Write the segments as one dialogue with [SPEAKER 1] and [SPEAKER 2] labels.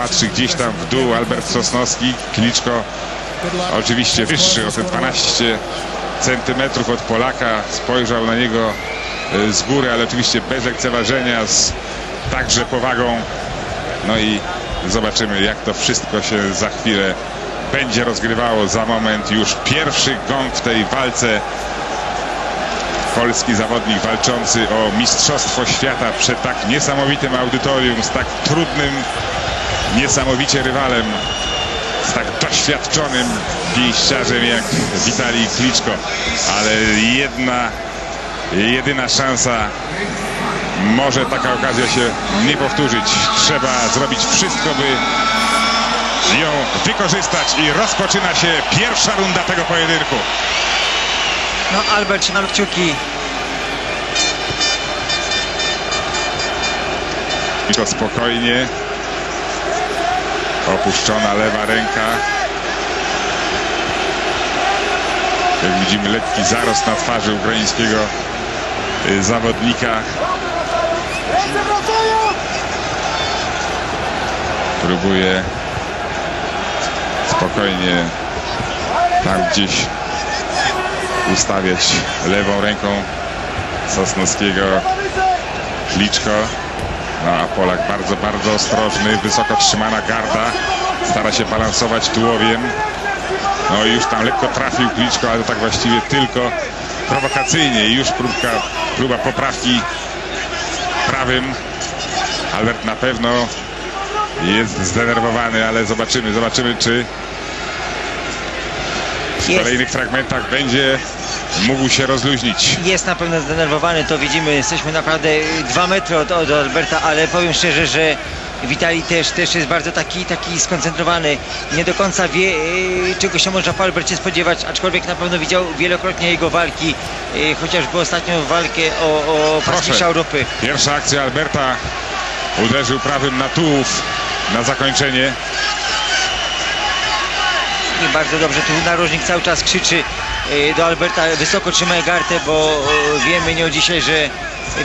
[SPEAKER 1] patrzy gdzieś tam w dół Albert Sosnowski, Kliczko oczywiście wyższy o te 12 centymetrów od Polaka, spojrzał na niego y, z góry, ale oczywiście bez lekceważenia, z także powagą. No i zobaczymy jak to wszystko się za chwilę będzie rozgrywało. Za moment już pierwszy gong w tej walce. Polski zawodnik walczący o Mistrzostwo Świata przed tak niesamowitym audytorium, z tak trudnym, niesamowicie rywalem, z tak doświadczonym pięściarzem jak Witalij Kliczko. Ale jedna, jedyna szansa może taka okazja się nie powtórzyć. Trzeba zrobić wszystko, by ją wykorzystać i rozpoczyna się pierwsza runda tego pojedynku.
[SPEAKER 2] No Albert, trzymam kciuki.
[SPEAKER 1] I to spokojnie. Opuszczona lewa ręka. Jak widzimy lekki zarost na twarzy ukraińskiego y, zawodnika. Próbuje spokojnie tam gdzieś ustawiać lewą ręką Sosnowskiego Kliczko. No a Polak bardzo, bardzo ostrożny, wysoko trzymana garda. Stara się balansować tułowiem. No i już tam lekko trafił Kliczko, ale to tak właściwie tylko prowokacyjnie. I już próbka, próba poprawki prawym. Albert na pewno jest zdenerwowany, ale zobaczymy, zobaczymy czy w kolejnych fragmentach będzie mógł się rozluźnić.
[SPEAKER 2] Jest na pewno zdenerwowany, to widzimy, jesteśmy naprawdę dwa metry od, od Alberta, ale powiem szczerze, że Witali też, też jest bardzo taki, taki skoncentrowany, nie do końca wie, e, czego się można po Albercie spodziewać, aczkolwiek na pewno widział wielokrotnie jego walki, e, chociażby ostatnią walkę o, o
[SPEAKER 1] Proszę.
[SPEAKER 2] Europy.
[SPEAKER 1] Pierwsza akcja Alberta uderzył prawym na tułów na zakończenie.
[SPEAKER 2] I bardzo dobrze, tu narożnik cały czas krzyczy do Alberta, wysoko trzymaj gartę, bo e, wiemy nie od dzisiaj, że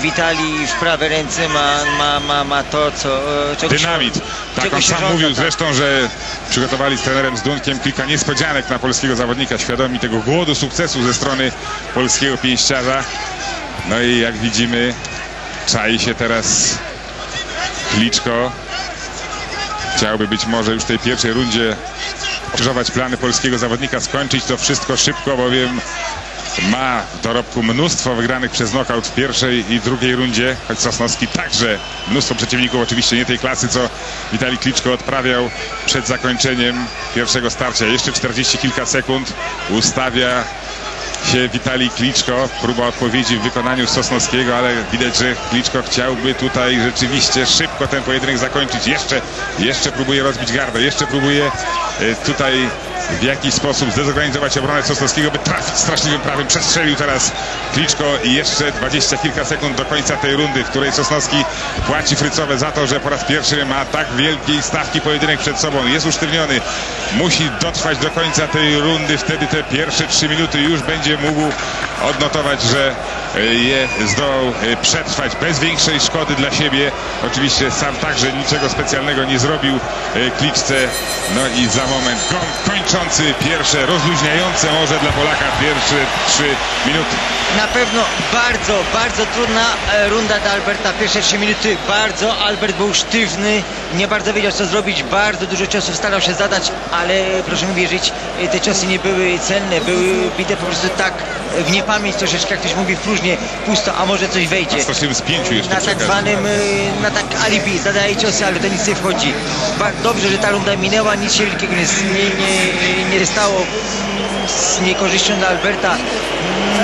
[SPEAKER 2] Witali w prawej ręce ma, ma, ma, ma to, co... e, czego się-
[SPEAKER 1] Dynamit. Tak
[SPEAKER 2] czego
[SPEAKER 1] on
[SPEAKER 2] się
[SPEAKER 1] sam
[SPEAKER 2] żąda,
[SPEAKER 1] mówił
[SPEAKER 2] tak.
[SPEAKER 1] zresztą, że przygotowali z trenerem Zdunkiem kilka niespodzianek na polskiego zawodnika, świadomi tego głodu sukcesu ze strony polskiego pięściarza. No i jak widzimy, czai się teraz Kliczko. Chciałby być może już w tej pierwszej rundzie krzyżować plany polskiego zawodnika, skończyć to wszystko szybko, bowiem ma w dorobku mnóstwo wygranych przez knockout w pierwszej i drugiej rundzie, choć Sosnowski także mnóstwo przeciwników, oczywiście nie tej klasy, co Witali Kliczko odprawiał przed zakończeniem pierwszego starcia. Jeszcze 40 kilka sekund ustawia się Witali Kliczko. Próba odpowiedzi w wykonaniu Sosnowskiego, ale widać, że Kliczko chciałby tutaj rzeczywiście szybko ten pojedynek zakończyć. Jeszcze, jeszcze próbuje rozbić gardę, jeszcze próbuje tutaj w jakiś sposób zdezorganizować obronę Sosnowskiego, by trafić straszliwym prawym. Przestrzelił teraz Kliczko i jeszcze dwadzieścia kilka sekund do końca tej rundy, w której Sosnowski płaci frycowe za to, że po raz pierwszy ma tak wielkiej stawki pojedynek przed sobą. Jest usztywniony. Musi dotrwać do końca tej rundy. Wtedy te pierwsze trzy minuty już będzie mógł odnotować, że e, je zdołał e, przetrwać bez większej szkody dla siebie. Oczywiście sam także niczego specjalnego nie zrobił e, Kliczce. No i za moment gong kończący pierwsze, rozluźniające może dla Polaka pierwsze trzy minuty.
[SPEAKER 2] Na pewno bardzo, bardzo trudna runda dla Alberta. Pierwsze trzy minuty bardzo. Albert był sztywny, nie bardzo wiedział co zrobić. Bardzo dużo ciosów starał się zadać, ale proszę mi wierzyć, te ciosy nie były cenne. Były bite po prostu tak w niepamięć troszeczkę, jak ktoś mówi w próżnię, pusto, a może coś wejdzie.
[SPEAKER 1] Na straszliwym spięciu jeszcze
[SPEAKER 2] Na tak zwanym, e, na tak alibi, zadaje ciosy, ale to nic nie wchodzi. Ba- Dobrze, że ta runda minęła, nic się wielkiego nie, nie, nie, nie stało z niekorzyścią dla Alberta.